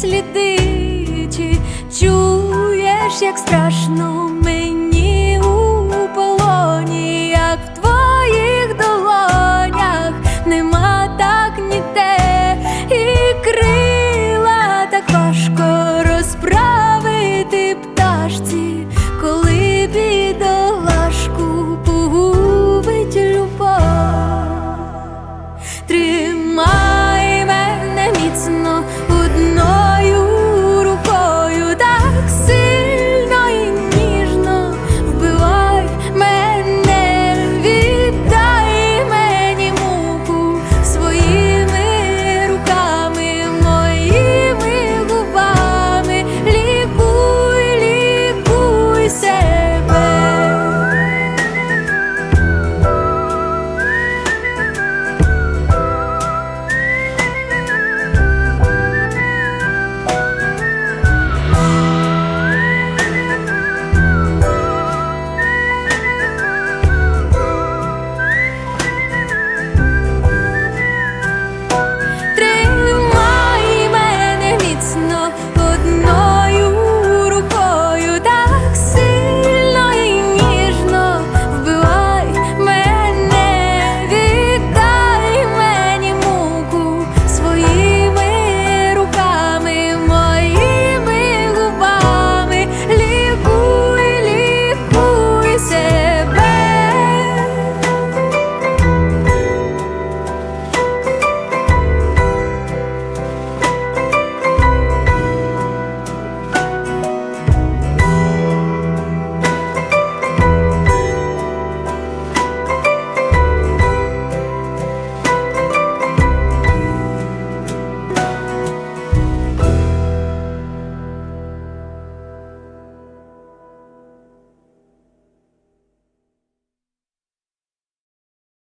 сліди, чи чуєш, як страшно мені у полоні, як в твоїх долонях нема так ні те.